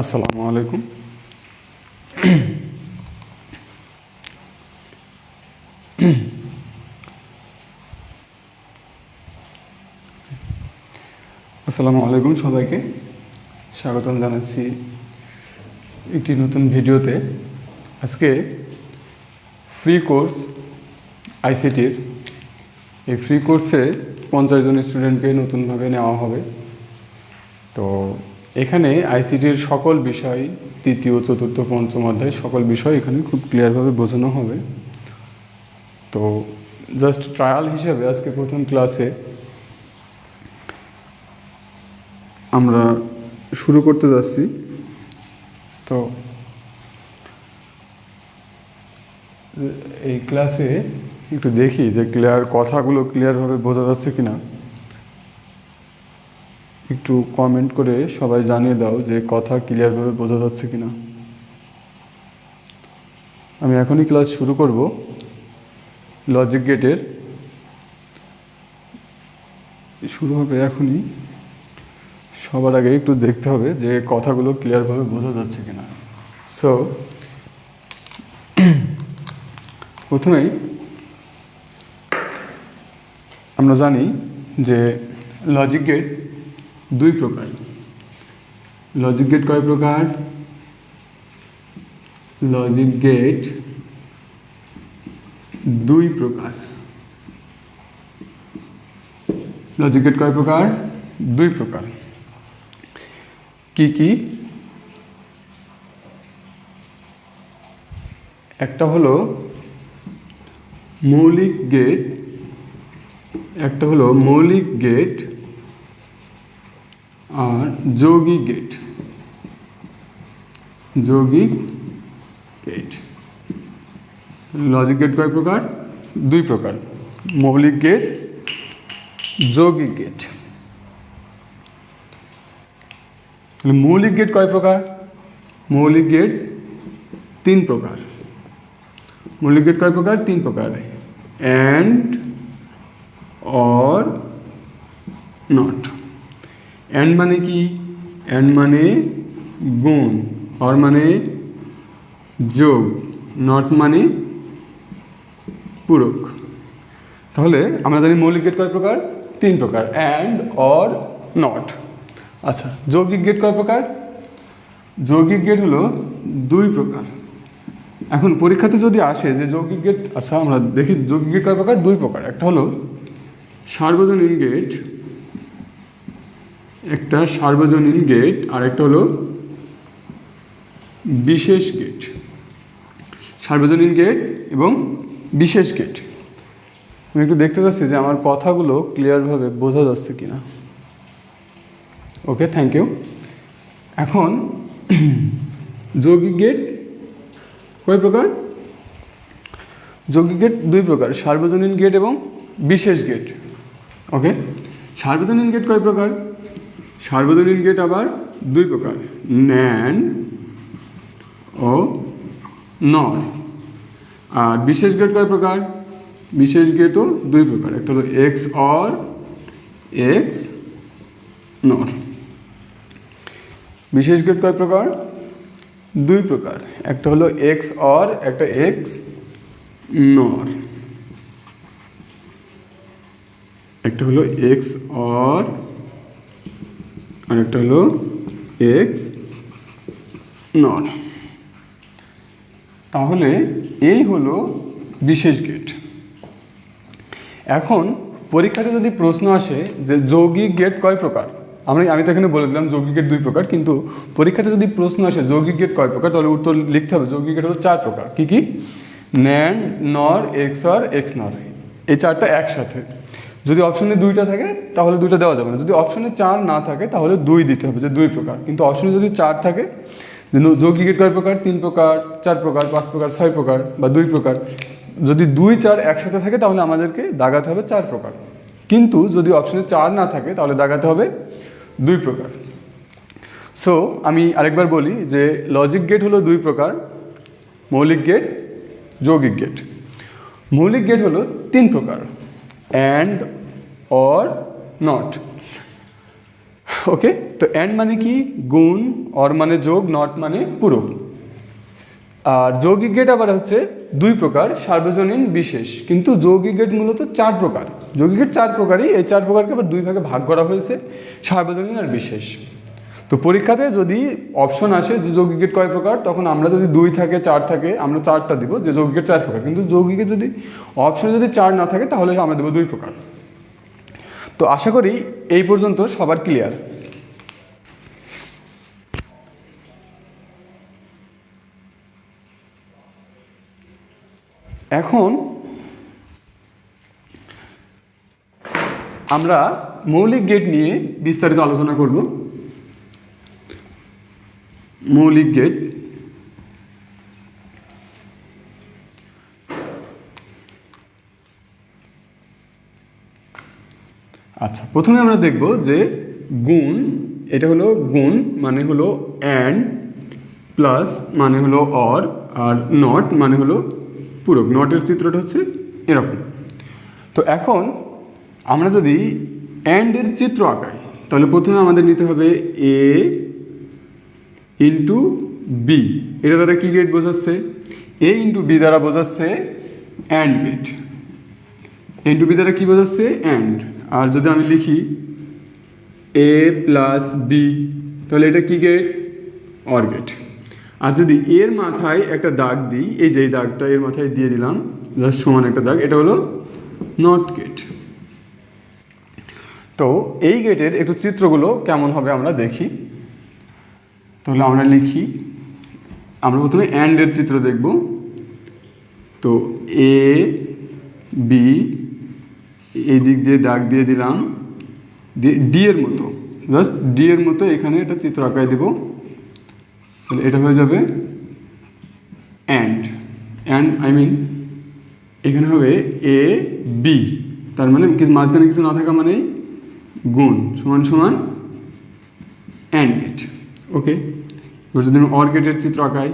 আসসালামু আলাইকুম আসসালামু আলাইকুম সবাইকে। স্বাগতম জানাচ্ছি একটি নতুন ভিডিওতে। আজকে ফ্রি কোর্স আইসিটির এই ফ্রি কোর্সে পঞ্চাশ জন স্টুডেন্টকে নতুনভাবে নেওয়া হবে। তো এখানে আইসিটির সকল বিষয়, তৃতীয়, চতুর্থ, পঞ্চম অধ্যায় সকল বিষয় এখানে খুব ক্লিয়ারভাবে বোঝানো হবে। তো জাস্ট ট্রায়াল হিসেবে আজকে প্রথম ক্লাসে আমরা শুরু করতে যাচ্ছি। তো এই ক্লাসে একটু দেখি যে ক্লিয়ার কথাগুলো ক্লিয়ারভাবে বোঝা যাচ্ছে কি না একটু কমেন্ট করে সবাই জানিয়ে দাও যে কথা ক্লিয়ারভাবে বোঝা যাচ্ছে কি না আমি এখনই ক্লাস শুরু করব। লজিক গেটের শুরু হবে এখনই। সবার আগে একটু দেখতে হবে যে কথাগুলো ক্লিয়ারভাবে বোঝা যাচ্ছে কি না সো প্রথমেই আমরা জানি যে লজিক গেট দুই প্রকার। লজিক গেট কয় প্রকার? লজিক গেট দুই প্রকার। লজিক গেট কয় প্রকার? দুই প্রকার। কি কি? একটা হলো মৌলিক গেট একটা হলো মৌলিক গেট আর যৌগিক গেট। যৌগিক গেট। লজিক গেট কয় প্রকার? দুই প্রকার। মৌলিক গেট, যৌগিক গেট। মৌলিক গেট কয় প্রকার? মৌলিক গেট তিন প্রকার। মৌলিক গেট কয় প্রকার? তিন প্রকার। অ্যান্ড অর নট অ্যান্ড মানে কি? অ্যান্ড মানে গুণ। অর মানে যোগ। নট মানে পূরক। তাহলে আমরা জানি মৌলিক গেট কয় প্রকার? তিন প্রকার। অ্যান্ড অর নট আচ্ছা যৌগিক গেট কয় প্রকার? যৌগিক গেট হলো দুই প্রকার। এখন পরীক্ষাতে যদি আসে যে যৌগিক গেট আচ্ছা আমরা দেখি যৌগিক গেট কয় প্রকার? দুই প্রকার। একটা হলো সার্বজনীন গেট একটা সার্বজনীন গেট আর একটা হলো বিশেষ গেট সার্বজনীন গেট এবং বিশেষ গেট আমি একটু দেখতে পাচ্ছি যে আমার কথাগুলো ক্লিয়ারভাবে বোঝা যাচ্ছে কিনা। ওকে থ্যাংক ইউ এখন যৌগিক গেট কয় প্রকার? যৌগিক গেট দুই প্রকার, সার্বজনীন গেট এবং বিশেষ গেট ওকে সার্বজনীন গেট কয় প্রকার? সার্বজনীন গেট আবার দুই প্রকার। ন্যান ও নর আর বিশেষ গেট কয় প্রকার? বিশেষ গেটও দুই প্রকার। একটা হলো এক্স অর এক্স নর বিশেষ গেট কয় প্রকার? দুই প্রকার। একটা হলো এক্স অর একটা এক্স নর একটা হলো এক্স অর আর একটা হলো এক্স নর তাহলে এই হলো বিশেষ গেট এখন পরীক্ষাতে যদি প্রশ্ন আসে যে যৌগিক গেট কয় প্রকার? আমরা, আমি তো এখানে বলে দিলাম যৌগিক গেট দুই প্রকার, কিন্তু পরীক্ষাতে যদি প্রশ্ন আসে যৌগিক গেট কয় প্রকার, তাহলে উত্তর লিখতে হবে। যৌগিক গেট হলো চার প্রকার। কি কি? ন্যান নর এক্স আর এক্স নর এই চারটা একসাথে। যদি অপশনে দুইটা থাকে, তাহলে দুইটা দেওয়া যাবে না। যদি অপশনে চার না থাকে, তাহলে দুই দিতে হবে, যে দুই প্রকার। কিন্তু অপশনে যদি চার থাকে, যে যৌগিক গেট কয় প্রকার? তিন প্রকার, চার প্রকার, পাঁচ প্রকার, ছয় প্রকার বা দুই প্রকার। যদি দুই, চার একসাথে থাকে, তাহলে আমাদেরকে দাগাতে হবে চার প্রকার। কিন্তু যদি অপশনে চার না থাকে, তাহলে দাগাতে হবে দুই প্রকার। সো আমি আরেকবার বলি যে লজিক গেট হলো দুই প্রকার, মৌলিক গেট যৌগিক গেট মৌলিক গেট হলো তিন প্রকার। অ্যান্ড অর নট ওকে তো অ্যান্ড মানে কি? গুণ অর মানে যোগ নট মানে পূরক। আর যৌগিক গেট আবার হচ্ছে দুই প্রকার, সার্বজনীন, বিশেষ। কিন্তু যৌগিক গেট মূলত চার প্রকার। যৌগিক গেট চার প্রকারই, এই চার প্রকারকে আবার দুই ভাগে ভাগ করা হয়েছে, সার্বজনীন আর বিশেষ। তো পরীক্ষাতে যদি অপশন আসে যে যৌগিক গেট কয় প্রকার, তখন আমরা যদি দুই থাকে, চার থাকে, আমরা চারটা দিব যে যৌগিক গেট চার প্রকার। কিন্তু যৌগিকে যদি অপশনে যদি চার না থাকে, তাহলে আমরা দেবো দুই প্রকার। তো আশা করি এই পর্যন্ত সবার ক্লিয়ার এখন আমরা মৌলিক গেট নিয়ে বিস্তারিত আলোচনা করব। মৌলিক গেট আচ্ছা প্রথমে আমরা দেখব যে গুণ, এটা হলো গুণ মানে হলো অ্যান্ড প্লাস মানে হলো অর আর নট মানে হলো পূরক। নটের চিত্রটা হচ্ছে এরকম। তো এখন আমরা যদি অ্যান্ডের চিত্র আঁকাই, তাহলে প্রথমে আমাদের নিতে হবে এ ইন্টু বি এটা দ্বারা কী গেট বোঝাচ্ছে? এ ইন্টু বি দ্বারা বোঝাচ্ছে অ্যান্ড গেট ইন্টু বি দ্বারা কী বোঝাচ্ছে? অ্যান্ড আর যদি আমি লিখি এ প্লাস বি তাহলে এটা কী গেট অর গেট আর যদি এর মাথায় একটা দাগ দিই, এই যে দাগটা এর মাথায় দিয়ে দিলাম জাস্ট সমান একটা দাগ, এটা হলো নট গেট তো এই গেটের একটু চিত্রগুলো কেমন হবে আমরা দেখি। তাহলে আমরা লিখি, আমরা প্রথমে অ্যান্ডের চিত্র দেখব। তো এ বি এই দিক দিয়ে দাগ দিয়ে দিলাম। ডি এর মতো। জাস্ট ডি এর মতো এখানে এটা চিত্র আঁকায় দেব। তাহলে এটা হয়ে যাবে অ্যান্ড অ্যান্ড আই মিন এখানে হবে এ বি তার মানে কিছু মাঝখানে কিছু না থাকা মানেই গুণ। সমান সমান অ্যান্ড গেট ওকে এবার যদি আমি অর গেটের চিত্র আঁকাই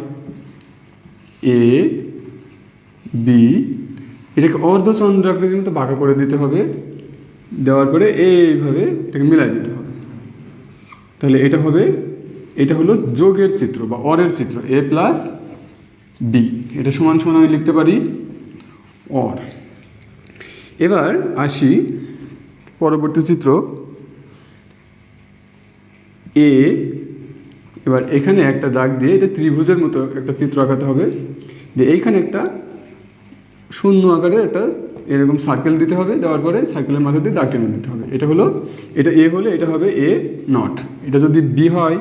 এ বি এটাকে অর্ধচন্দ্রাকৃতির মতো বাঁকা করে দিতে হবে। দেওয়ার পরে এইভাবে এটাকে মিলাই দিতে হবে। তাহলে এটা হবে, এটা হলো যোগের চিত্র বা অরের চিত্র, এ প্লাস বি এটা সমান সমান আমি লিখতে পারি অর। এবার আসি পরবর্তী চিত্র। এ, এবার এখানে একটা দাগ দিয়ে এটা ত্রিভুজের মতো একটা চিত্র আঁকাতে হবে। যে এইখানে একটা শূন্য আকারের একটা এরকম সার্কেল দিতে হবে, দেওয়ার পরে সার্কেলের মাথা দিয়ে দাগ টেনে দিতে হবে। এটা হলো, এটা এ হলে এটা হবে এ নট এটা যদি বি হয়,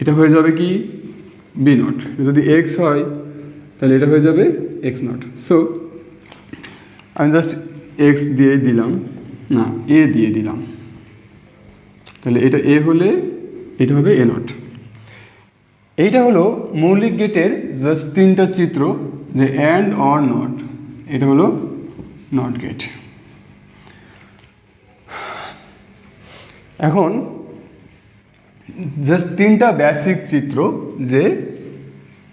এটা হয়ে যাবে কি? বি নট যদি এক্স হয়, তাহলে এটা হয়ে যাবে এক্স নট সো আমি জাস্ট এক্স দিয়ে দিলাম। না এ দিয়ে দিলাম। তাহলে এটা এ হলে এটা হবে এ নট এইটা হলো মৌলিক গেটের জাস্ট তিনটা চিত্র। যে অ্যান্ড অর নট এটা হলো নট গেট এখন জাস্ট তিনটা বেসিক চিত্র যে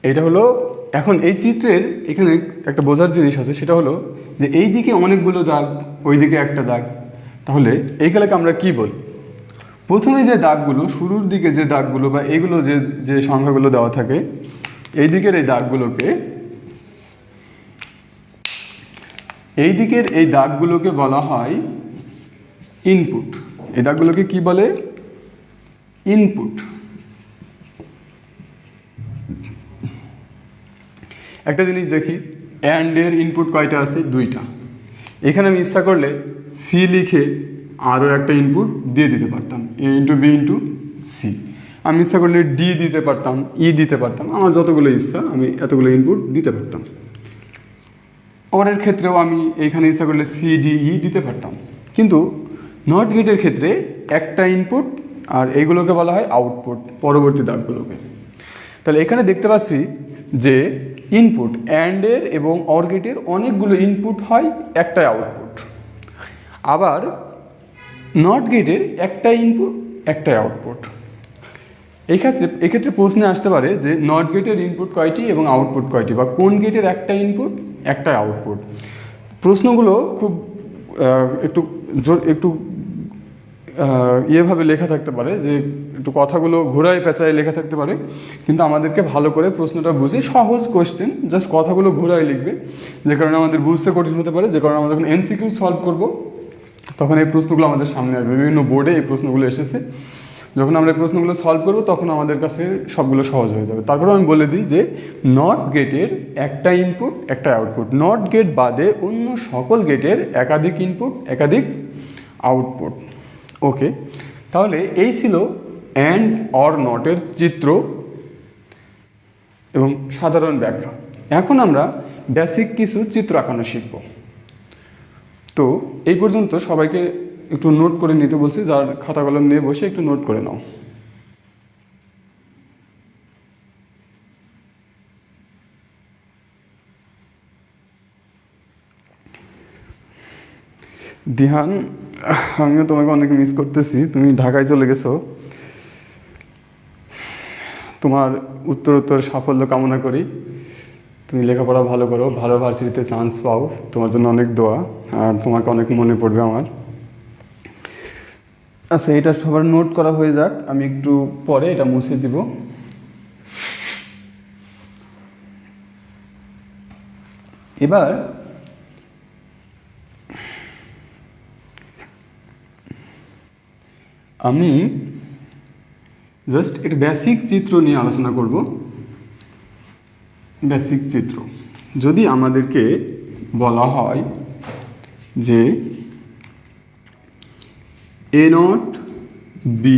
এটা হলো, এখন এই চিত্রের এখানে একটা বোঝার জিনিস আছে, সেটা হলো যে এই দিকে অনেকগুলো দাগ ওই দিকে একটা দাগ। তাহলে এইগুলোকে আমরা কি বলি? প্রথমে যে দাগগুলো, শুরুর দিকে যে দাগগুলো বা এগুলো যে যে সংখ্যাগুলো দেওয়া থাকে এই দিকের এই দাগগুলোকে এই দিকের এই দাগগুলোকে বলা হয় ইনপুট এই দাগগুলোকে কি বলে? ইনপুট একটা জিনিস দেখি অ্যান্ড এর ইনপুট কয়টা আছে? দুইটা। এখানে আমি ইচ্ছা করলে সি লিখে আরও একটা ইনপুট দিয়ে দিতে পারতাম। A into B into C আমি ইচ্ছা করলে ডি দিতে পারতাম ই দিতে পারতাম। আমার যতগুলো ইচ্ছা, আমি এতগুলো ইনপুট দিতে পারতাম। অরের ক্ষেত্রেও আমি এইখানে ইচ্ছা করলে সি ডি ই দিতে পারতাম। কিন্তু নট গেটের ক্ষেত্রে একটা ইনপুট আর এইগুলোকে বলা হয় আউটপুট পরবর্তী দাগগুলোকে। তাহলে এখানে দেখতে পাচ্ছি যে ইনপুট অ্যান্ডের এবং অর গেটের অনেকগুলো ইনপুট হয়, একটাই আউটপুট আবার নট গেটের একটা ইনপুট একটাই আউটপুট এই ক্ষেত্রে, এক্ষেত্রে প্রশ্নে আসতে পারে যে নট গেটের ইনপুট কয়টি এবং আউটপুট কয়টি বা কোন গেটের একটা ইনপুট একটা আউটপুট প্রশ্নগুলো খুব একটু জোর- একটু ইয়েভাবে লেখা থাকতে পারে যে একটু কথাগুলো ঘোরায় পেঁচায় লেখা থাকতে পারে, কিন্তু আমাদেরকে ভালো করে প্রশ্নটা বুঝে সহজ কোয়েশ্চেন জাস্ট কথাগুলো ঘোরায় লিখবে। যে কারণে আমাদের বুঝতে কঠিন হতে পারে, যে কারণে আমরা যখন এনসিকিউ সলভ করব, তখন এই প্রশ্নগুলো আমাদের সামনে আসবে। বিভিন্ন বোর্ডে এই প্রশ্নগুলো এসেছে। যখন আমরা প্রশ্নগুলো সলভ করব, তখন আমাদের কাছে সবগুলো সহজ হয়ে যাবে। তারপরে আমি বলে দিই যে নট গেটের একটা ইনপুট একটা আউটপুট নট গেট বাদে অন্য সকল গেটের একাধিক ইনপুট একাধিক আউটপুট ওকে তাহলে এই ছিল অ্যান্ড অর নটের চিত্র এবং সাধারণ ব্যাখ্যা। এখন আমরা বেসিক কিছু চিত্র আঁকানো শিখব। তো, এই পর্যন্ত সবাইকে একটু নোট করে নিতে বলছি, যার খাতা কলম নিয়ে বসে একটু নোট করে নাও। দিহান, আমিও তোমাকে অনেক মিস করতেছি, তুমি ঢাকায় চলে গেছো। তোমার উত্তর উত্তর সাফল্য কামনা করি। তুমি লেখাপড়া ভালো করো, ভালো ভার্সিটিতে চান্স পাও, তোমার জন্য অনেক দোয়া, আর তোমাকে অনেক মনে পড়বে আমার। আচ্ছা এটা সবার নোট করা হয়ে যাক। আমি একটু পরে এটা মুছে দিব। এবার আমি জাস্ট এর বেসিক চিত্র নিয়ে আলোচনা করব। বেসিক চিত্র। যদি আমাদেরকে বলা হয় যে A not B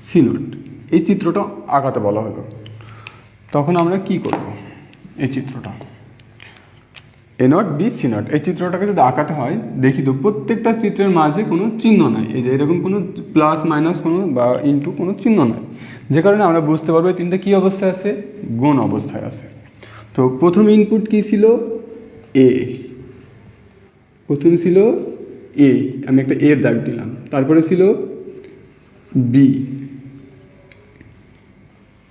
C not এই চিত্রটা আঁকাতে বলা হলো। তখন আমরা কি করব? এই চিত্রটা। A not B C not এই চিত্রটাকে যদি আঁকাতে হয়, দেখি তো প্রত্যেকটা চিত্রের মাঝে কোনো চিহ্ন নাই। এই যে এরকম কোনো প্লাস মাইনাস কোনো বা ইনটু কোনো চিহ্ন নাই। যে কারণে আমরা বুঝতে পারব এই তিনটা কী অবস্থায় আছে? গুণ অবস্থায় আছে। তো প্রথম ইনপুট কী ছিল? এ প্রথম ছিল এ আমি একটা এর দাগ দিলাম। তারপরে ছিল বি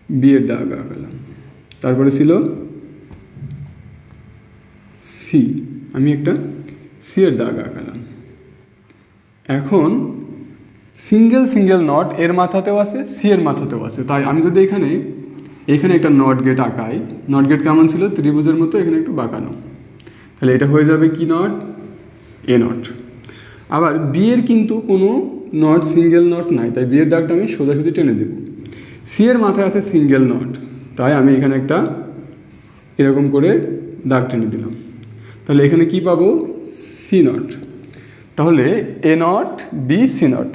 বি এর দাগ আঁকালাম তারপরে ছিল সি আমি একটা সি এর দাগ আঁকালাম এখন সিঙ্গেল সিঙ্গেল নট এর মাথাতেও আছে সি এর মাথাতেও আছে। তাই আমি যদি এখানে এখানে একটা নট গেট আঁকাই নট গেট কেমন ছিল? ত্রিভুজের মতো এখানে একটু বাঁকানো। তাহলে এটা হয়ে যাবে কি নট এ নট আবার বিয়ের কিন্তু কোনো নট সিঙ্গেল নট নাই, তাই বিয়ের দাগটা আমি সোজাসুজি টেনে দেব। সি এর মাথায় আছে সিঙ্গেল নট তাই আমি এখানে একটা এরকম করে দাগ টেনে দিলাম। তাহলে এখানে কি পাবো? সি নট তাহলে A not B C not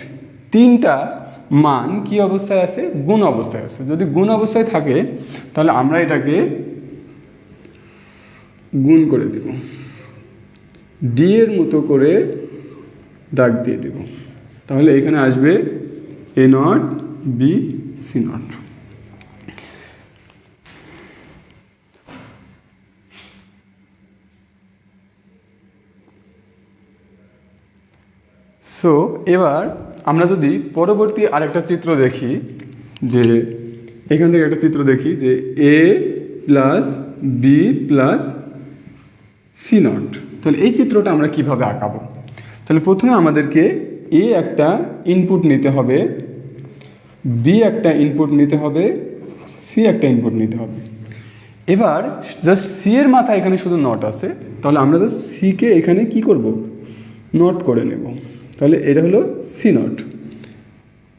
তিনটা মান কি অবস্থায় আছে? গুণ অবস্থায় আছে। যদি গুণ অবস্থায় থাকে, তাহলে আমরা এটাকে গুণ করে দেব। ডি এর মতো করে দাগ দিয়ে দেব। তাহলে এখানে আসবে A not B C not so এবার আমরা যদি পরবর্তী আরেকটা চিত্র দেখি, যে এখান থেকে একটা চিত্র দেখি, যে A plus B plus C not তাহলে এই চিত্রটা আমরা কীভাবে আঁকাবো? তাহলে প্রথমে আমাদেরকে এ একটা ইনপুট নিতে হবে বি একটা ইনপুট নিতে হবে সি একটা ইনপুট নিতে হবে। এবার জাস্ট সি এর মাথা এখানে শুধু নট আছে, তাহলে আমরা জাস্ট সিকে এখানে কি করব? নট করে নেব। তাহলে এটা হলো সি নট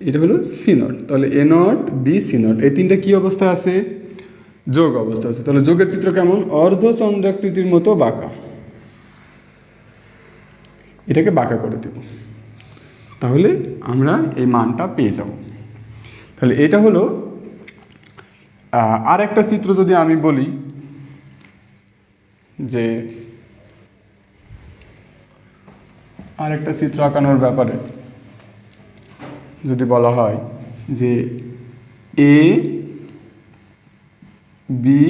এটা হলো সি নট তাহলে A not B C not এই তিনটা কি অবস্থা আছে? যোগ অবস্থা আছে। তাহলে যোগের চিত্র কেমন? অর্ধচন্দ্রাকৃতির মতো বাঁকা। এটাকে বাঁকা করে দেব। তাহলে আমরা এই মানটা পেয়ে যাব। তাহলে এটা হলো আর একটা চিত্র যদি আমি বলি, যে আর একটা চিত্র আঁকানোর ব্যাপারে যদি বলা হয় যে A B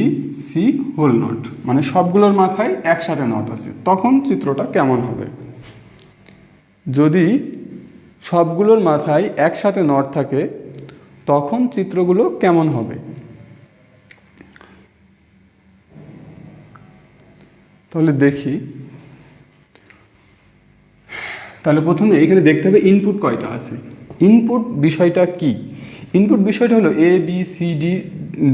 C whole not মানে সবগুলোর মাথায় একসাথে নট আছে, তখন চিত্রটা কেমন হবে? যদি সবগুলোর মাথায় একসাথে নট থাকে, তখন চিত্রগুলো কেমন হবে? তাহলে দেখি। তাহলে প্রথমে এখানে দেখতে হবে ইনপুট কয়টা আছে। ইনপুট বিষয়টা কি? ইনপুট বিষয়টা হলো এ বি সি ডি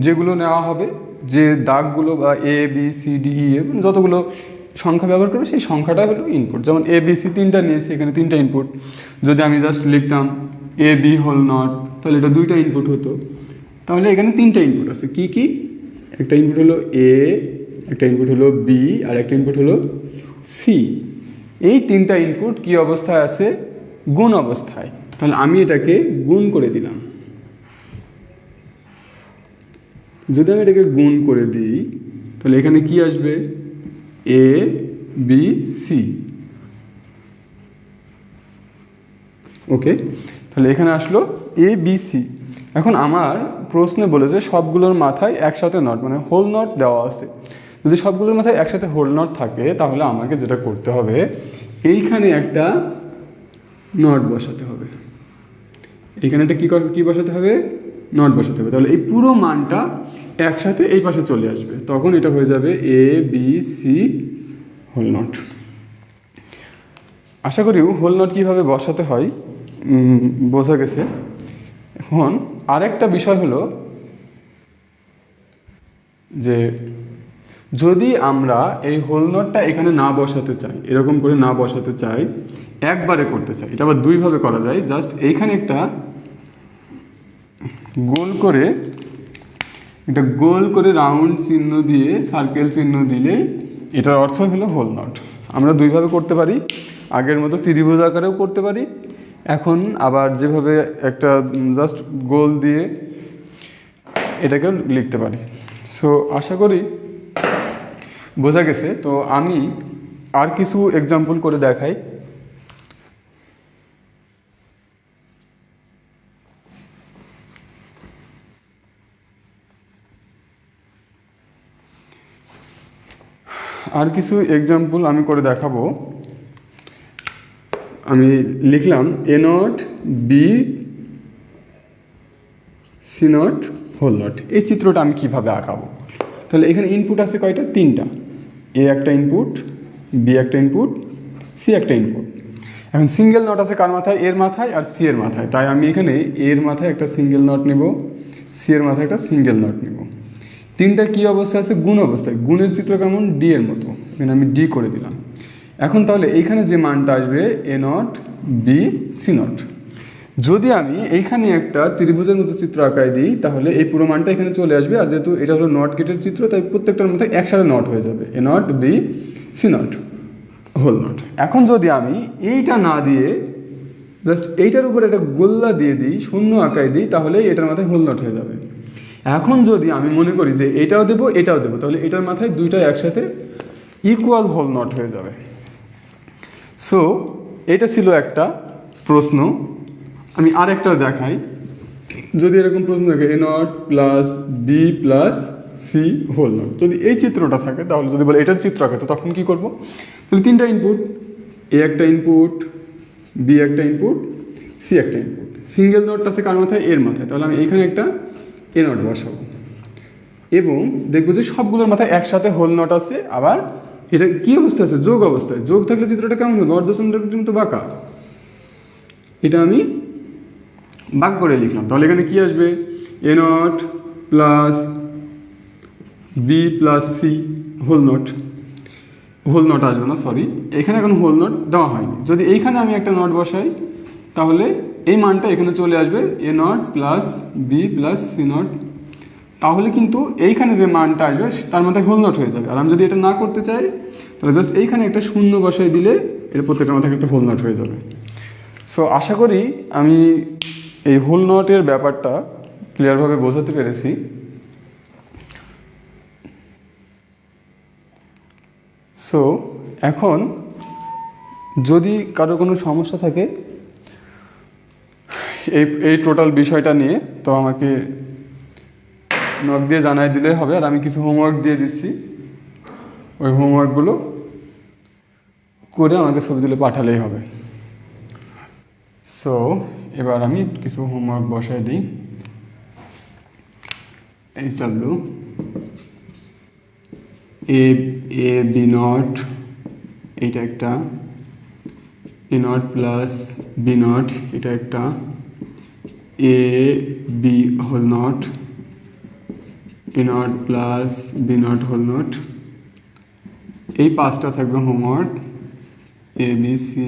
যেগুলো নেওয়া হবে, যে দাগগুলো বা A B C D E যতগুলো সংখ্যা ব্যবহার করবে, সেই সংখ্যাটা হলো ইনপুট যেমন এ বি সি তিনটা নিয়েছি, এখানে তিনটা ইনপুট যদি আমি জাস্ট লিখতাম এ বি হোল নট তাহলে এটা দুইটা ইনপুট হতো। তাহলে এখানে তিনটা ইনপুট আছে। কি কি? একটা ইনপুট হলো এ একটা ইনপুট হলো বি আর একটা ইনপুট হলো সি এই তিনটা ইনপুট কি অবস্থায় আছে? গুণ অবস্থায়। তাহলে আমি এটাকে গুণ করে দিলাম। যদি আমি এটাকে গুণ করে দিই, তাহলে এখানে কি আসবে? এ বি সি ওকে তাহলে এখানে আসলো এ বি সি এখন আমার প্রশ্নে বলেছে সবগুলোর মাথায় একসাথে নট মানে হোল নট দেওয়া আছে। যদি সবগুলোর মাথায় একসাথে হোল নট থাকে, তাহলে আমাকে যেটা করতে হবে, এইখানে একটা নট বসাতে হবে। এখানে একটা কী কী বসাতে হবে? নট বসাতে হবে। তাহলে এই পুরো মানটা একসাথে এই পাশে চলে আসবে। তখন এটা হয়ে যাবে A B C whole not আশা করি হোল নট কীভাবে বসাতে হয় বোঝা গেছে। এখন আরেকটা বিষয় হলো যে যদি আমরা এই হোল নটটা এখানে না বসাতে চাই, এরকম করে না বসাতে চাই, একবারে করতে চাই, এটা আবার দুইভাবে করা যায়, জাস্ট এইখানে একটা গোল করে একটা গোল করে রাউন্ড চিহ্ন দিয়ে সার্কেল চিহ্ন দিলে এটার অর্থ হলো হোল নট আমরা দুইভাবে করতে পারি, আগের মতো ত্রিভুজ আকারেও করতে পারি। এখন আবার যেভাবে একটা জাস্ট গোল দিয়ে এটাকেও লিখতে পারি। সো আশা করি বোঝা গেছে। তো আমি আর কিছু এক্সাম্পল করে দেখাই। আর কিছু এক্সাম্পল আমি করে দেখাবো। আমি লিখলাম A not B C not whole not এই চিত্রটা আমি কীভাবে আঁকাবো? তাহলে এখানে ইনপুট আছে কয়টা? তিনটা। এ একটা ইনপুট বি একটা ইনপুট সি একটা ইনপুট এখন সিঙ্গেল নট আছে কার মাথায়? এর মাথায় আর সি এর মাথায়। তাই আমি এখানে এর মাথায় একটা সিঙ্গেল নট নেব সি এর মাথায় একটা সিঙ্গেল নট নেব। তিনটা কি অবস্থায় আছে? গুণ অবস্থায় গুণের চিত্র কেমন? ডি এর মতো। এখানে আমি ডি করে দিলাম। এখন তাহলে এইখানে যে মানটা আসবে A not B C not যদি আমি এইখানে একটা ত্রিভুজের মতো চিত্র আঁকায় দিই, তাহলে এই পুরো মানটা এখানে চলে আসবে। আর যেহেতু এটা হলো নট গেটের চিত্র, তাই প্রত্যেকটার মধ্যে একসাথে নট হয়ে যাবে। A not B C not whole not এখন যদি আমি এইটা না দিয়ে জাস্ট এইটার উপরে একটা গোল্লা দিয়ে দিই, শূন্য আঁকায় দিই তাহলে এটার মাথায় হোল নট হয়ে যাবে। এখন যদি আমি মনে করি যে এটাও দেবো এটাও দেবো, তাহলে এটার মাথায় দুইটা একসাথে ইকুয়াল হোল নট হয়ে যাবে। সো এটা ছিল একটা প্রশ্ন। আমি আরেকটাও দেখাই। যদি এরকম প্রশ্ন থাকে A not plus B plus C whole not যদি এই চিত্রটা থাকে, তাহলে যদি বলে এটার চিত্র আঁকে তো তখন কী করব? তাহলে তিনটা ইনপুট এ একটা ইনপুট বি একটা ইনপুট সি একটা ইনপুট সিঙ্গেল নট আছে কার মাথায়? এর মাথায়। তাহলে আমি এখানে একটা এ নট বসাবো এবং দেখব যে সবগুলোর মাথায় একসাথে হোল নট আছে, আবার এটা কি অবস্থা আছে? যোগ অবস্থায় যোগ থাকলে চিত্রটা কেমন হবে? অর্ধচন্দ্রের মতো বাঁকা। এটা আমি বাঁক করে লিখলাম। তাহলে এখানে কি আসবে? A not plus B plus C whole not whole not আসবে না সরি এখানে এখন হোল নট দেওয়া হয়নি। যদি এইখানে আমি একটা নট বসাই, তাহলে এই মানটা এখানে চলে আসবে A not plus B plus C not তাহলে কিন্তু এইখানে যে মানটা আসবে, তার মাথায় হোল নট হয়ে যাবে। আর আমি যদি এটা না করতে চাই, তাহলে জাস্ট এইখানে একটা শূন্য বসায় দিলে এর প্রত্যেকটা মাথায় একটা হোল নট হয়ে যাবে। সো আশা করি আমি এই হোল নটের ব্যাপারটা ক্লিয়ারভাবে বোঝাতে পেরেছি। সো এখন যদি কারও কোনো সমস্যা থাকে এই এই টোটাল বিষয়টা নিয়ে তো আমাকে নক দিয়ে জানাই দিলে হবে, আর আমি কিছু হোমওয়ার্ক দিয়ে দিচ্ছি। ওই হোমওয়ার্কগুলো করে আমাকে ছবি তুলে পাঠালেই হবে। সো এবার আমি কিছু হোমওয়ার্ক বসাই দিই। H W A A B not এইটা একটা। A not plus B not এটা একটা। A B whole not A not plus B not whole not এই পাঁচটা থাকবে homework A B C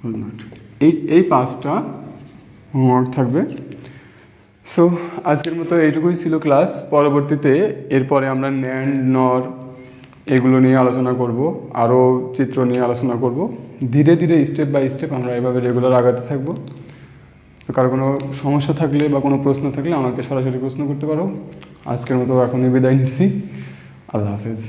whole not এই এই পাঁচটা হোমওয়ার্ক থাকবে। সো আজকের মতো এইটুকুই ছিল ক্লাস। পরবর্তীতে এরপরে আমরা ন্যান্ড নর এগুলো নিয়ে আলোচনা করব। আরও চিত্র নিয়ে আলোচনা করব। ধীরে ধীরে স্টেপ বাই স্টেপ আমরা এভাবে রেগুলার আগাতে থাকব। তো কারও কোনো সমস্যা থাকলে বা কোনো প্রশ্ন থাকলে আমাকে সরাসরি প্রশ্ন করতে পারো। আজকের মতো এখনই বিদায় নিচ্ছি। আল্লাহ হাফেজ।